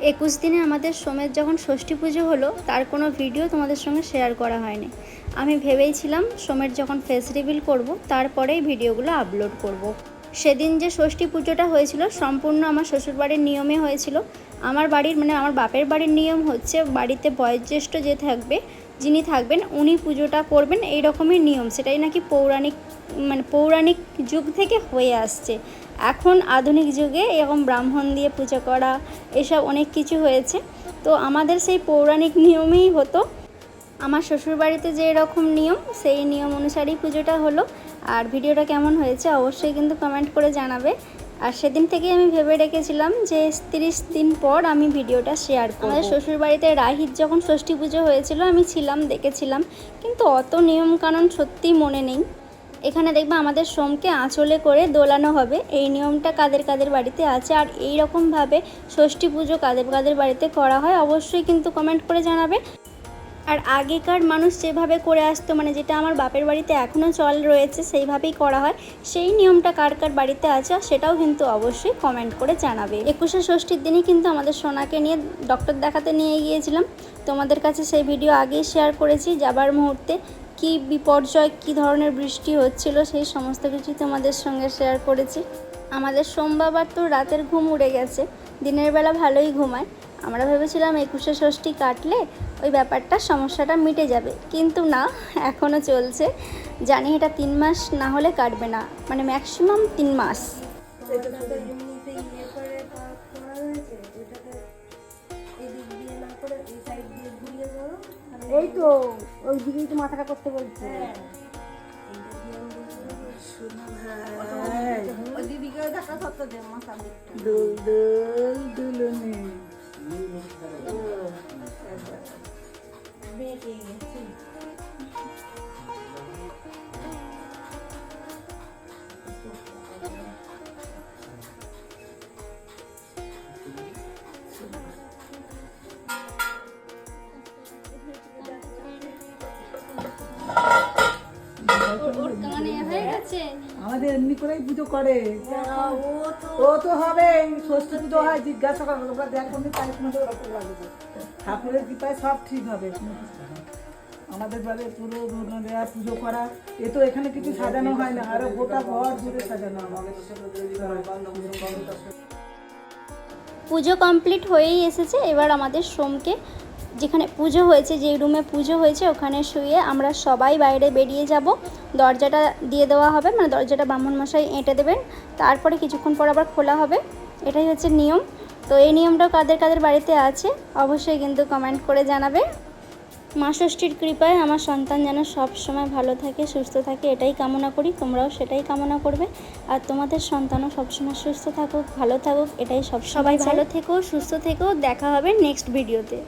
একুশ দিনে আমাদের সোমের যখন ষষ্ঠী পুজো হলো, তার কোনো ভিডিও তোমাদের সঙ্গে শেয়ার করা হয়নি আমি ভেবেইছিলাম সোমের যখন ফেস রিভিল করব, তারপরেই ভিডিওগুলো আপলোড করব। সেদিন যে ষষ্ঠী পুজোটা হয়েছিল, সম্পূর্ণ আমার শ্বশুরবাড়ির নিয়মে হয়েছিল। আমার বাড়ির মানে আমার বাপের বাড়ির নিয়ম হচ্ছে বাড়িতে বয়োজ্যেষ্ঠ যে থাকবে, যিনি থাকবেন, উনি পুজোটা করবেন এই রকমই নিয়ম। সেটাই নাকি পৌরাণিক মানে পৌরাণিক যুগ থেকে হয়ে আসছে। এখন আধুনিক যুগে এরকম ব্রাহ্মণ দিয়ে পুজো করা, এসব অনেক কিছু হয়েছে। তো আমাদের সেই পৌরাণিক নিয়মেই হতো। আমার শ্বশুরবাড়িতে যে এরকম নিয়ম, সেই নিয়ম অনুসারেই পুজোটা হলো। আর ভিডিওটা কেমন হয়েছে অবশ্যই কিন্তু কমেন্ট করে জানাবে। আর সেদিন থেকেই আমি ভেবে রেখেছিলাম যে তিরিশ দিন পর আমি ভিডিওটা শেয়ার করব। আমাদের শ্বশুরবাড়িতে রাহির যখন ষষ্ঠী পুজো হয়েছিল, আমি ছিলাম, দেখেছিলাম। কিন্তু অত নিয়মকানুন সত্যিই মনে নেই। এখানে দেখবে আমাদের সোমকে আঁচলে করে দোলানো হবে। এই নিয়মটা কাদের কাদের বাড়িতে আছে আর এই রকমভাবে ষষ্ঠী পুজো কাদের কাদের বাড়িতে করা হয় অবশ্যই কিন্তু কমেন্ট করে জানাবে। আর আগেকার মানুষ যেভাবে করে আসতো মানে যেটা আমার বাপের বাড়িতে এখনও চল রয়েছে, সেইভাবেই করা হয়। সেই নিয়মটা কার কার বাড়িতে আছে সেটাও কিন্তু অবশ্যই কমেন্ট করে জানাবে। একুশে ষষ্ঠীর দিনই কিন্তু আমাদের সোনাকে নিয়ে ডক্টর দেখাতে নিয়ে গিয়েছিলাম। তোমাদের কাছে সেই ভিডিও আগেই শেয়ার করেছি, যাবার মুহূর্তে কি বিপর্যয়, কি ধরনের বৃষ্টি হচ্ছিল, সেই সমস্ত কিছুই তোমাদের সঙ্গে শেয়ার করেছি। আমাদের সোমবার তো রাতের ঘুম উড়ে গেছে, দিনের বেলা ভালোই ঘুমায়। আমরা ভেবেছিলাম একুশে ষষ্ঠী কাটলে ওই ব্যাপারটা সমস্যাটা মিটে যাবে। কিন্তু না এখনও চলছে। জানি এটা তিন মাস না হলে কাটবে না। মানে ম্যাক্সিমাম তিন মাস। এই সাইড দিয়ে ঘুরিয়ে করো তাহলে এই তো ওই দিকেই তো মাথাটা করতে বলছে। দেখা করতে দে মাথার দুল দুল। গেছে আমাদের এমনি করেই পুজো করে। ও তো। হবে ষষ্ঠী পুজো হয় জিজ্ঞাসা করো তোমরা দেখো নি তাই তোমাদের ওরকম লাগবে ঠাকুরের কৃপায় সব ঠিক হবে। আমাদের বাড়ি পুরো দেওয়া পুজো করা। এ তো এখানে কিছু সাজানো হয় না আরও গোটা ঘর জুড়ে সাজানো পুজো কমপ্লিট হয়েই এসেছে এবার আমাদের সোমকে যেখানে পুজো হয়েছে যে রুমে পুজো হয়েছে ওখানে শুয়ে আমরা সবাই বাইরে বেরিয়ে যাব। দরজাটা দিয়ে দেওয়া হবে মানে দরজাটা ব্রাহ্মণ মশাই এঁটে দেবেন। তারপরে কিছুক্ষণ পর আবার খোলা হবে। এটাই হচ্ছে নিয়ম। তো এই নিয়মটা কাদের কাদের বাড়িতে আছে অবশ্যই কিন্তু কমেন্ট করে জানাবে। মা ষষ্ঠীর কৃপায় আমার সন্তান যেন সব সময় ভালো থাকে সুস্থ থাকে এটাই কামনা করি। তোমরাও সেটাই কামনা করবে। আর তোমাদের সন্তানও সবসময় সুস্থ থাকুক ভালো থাকুক এটাই সব সবাই ভালো থেকো সুস্থ থেকো। দেখা হবে নেক্সট ভিডিওতে